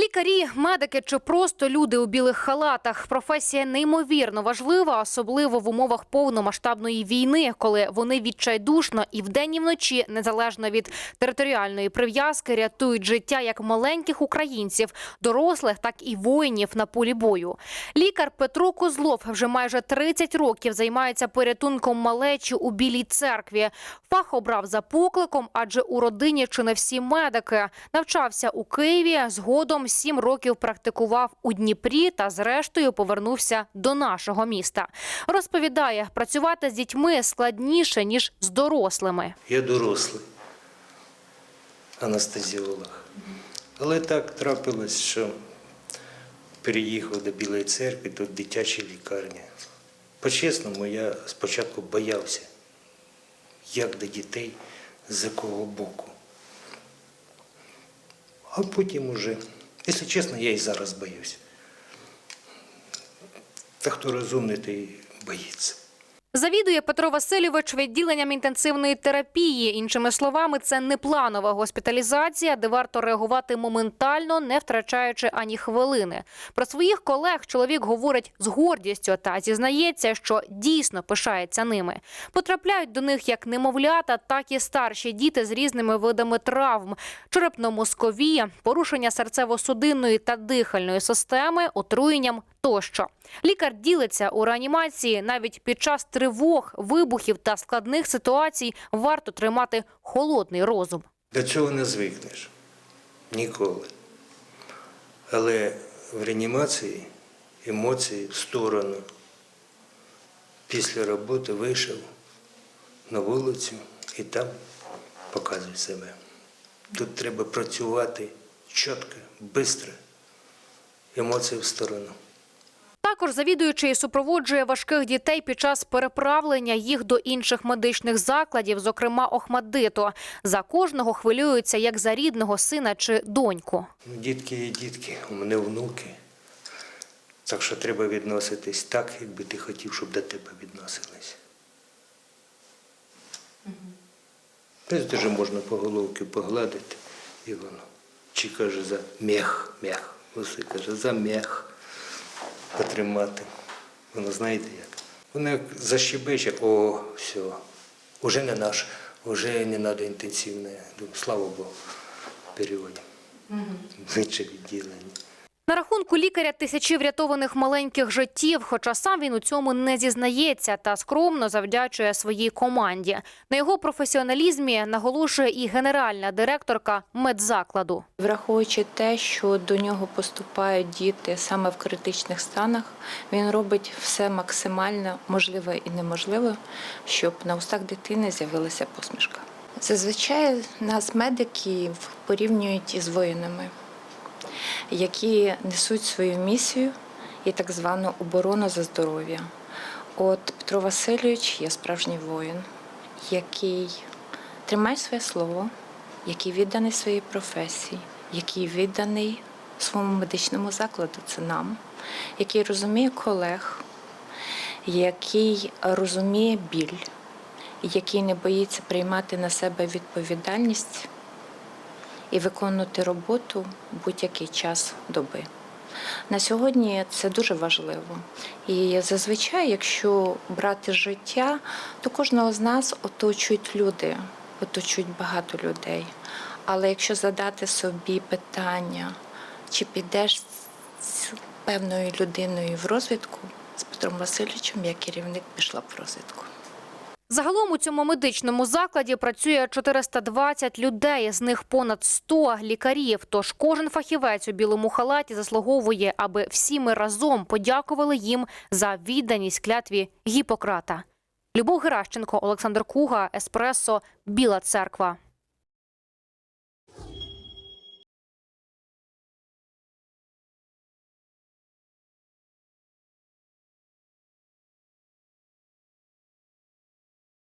Лікарі, медики чи просто люди у білих халатах. Професія неймовірно важлива, особливо в умовах повномасштабної війни, коли вони відчайдушно і вдень, і вночі, незалежно від територіальної прив'язки, рятують життя як маленьких українців, дорослих, так і воїнів на полі бою. Лікар Петро Козлов вже майже 30 років займається порятунком малечі у білій церкві. Фах обрав за покликом, адже у родині чи не всі медики. Навчався у Києві, згодом сім років практикував у Дніпрі та зрештою повернувся до нашого міста. Розповідає, працювати з дітьми складніше ніж з дорослими. Я дорослий анестезіолог. Але так трапилось, що переїхав до Білої церкви, тут дитяча лікарня. По-чесному, я спочатку боявся, як до дітей, з якого боку. А потім уже, якщо чесно, я і зараз боюсь. Та хто розумний, той боїться. Завідує Петро Васильович відділенням інтенсивної терапії. Іншими словами, це не планова госпіталізація, де варто реагувати моментально, не втрачаючи ані хвилини. Про своїх колег чоловік говорить з гордістю та зізнається, що дійсно пишається ними. Потрапляють до них як немовлята, так і старші діти з різними видами травм, черепно-мозкові, порушення серцево-судинної та дихальної системи, отруєнням тощо. Лікар ділиться у реанімації навіть під час тривог, вибухів та складних ситуацій варто тримати холодний розум. До цього не звикнеш ніколи. Але в реанімації емоції в сторону. Після роботи вийшов на вулицю і там показуй себе. Тут треба працювати чітко, швидко, емоції в сторону. Також завідуючий супроводжує важких дітей під час переправлення їх до інших медичних закладів, зокрема Охмаддиту. За кожного хвилюються як за рідного сина чи доньку. Ну, Дітки є дітки, у мене внуки. Так що треба відноситись так, якби ти хотів, щоб до тебе відносились. Десь дуже можна по головці погладити, і воно. Чи каже за мех, мех. Усе каже, за мех потримати. Воно знаєте як? Воно як защебече, о, все, уже не наш, уже не треба інтенсивне. Думаю, слава Богу. В інше відділення. На рахунку лікаря тисячі врятованих маленьких життів, хоча сам він у цьому не зізнається та скромно завдячує своїй команді. На його професіоналізмі наголошує і генеральна директорка медзакладу. Враховуючи те, що до нього поступають діти саме в критичних станах, він робить все максимально можливе і неможливе, щоб на устах дитини з'явилася посмішка. Зазвичай нас медиків порівнюють із воїнами, які несуть свою місію і так звану оборону за здоров'я. От Петро Васильович є справжній воїн, який тримає своє слово, який відданий своїй професії, який відданий своєму медичному закладу, це нам, який розуміє колег, який розуміє біль, який не боїться приймати на себе відповідальність і виконувати роботу будь-який час доби. На сьогодні це дуже важливо. І зазвичай, якщо брати життя, то кожного з нас оточують люди, оточують багато людей. Але якщо задати собі питання, чи підеш з певною людиною в розвідку, з Петром Васильовичем, як керівник, пішла б в розвідку. Загалом у цьому медичному закладі працює 420 людей, з них понад 100 лікарів. Тож кожен фахівець у білому халаті заслуговує, аби всі ми разом подякували їм за відданість клятві Гіппократа. Любов Геращенко, Олександр Куга, Еспресо, Біла Церква.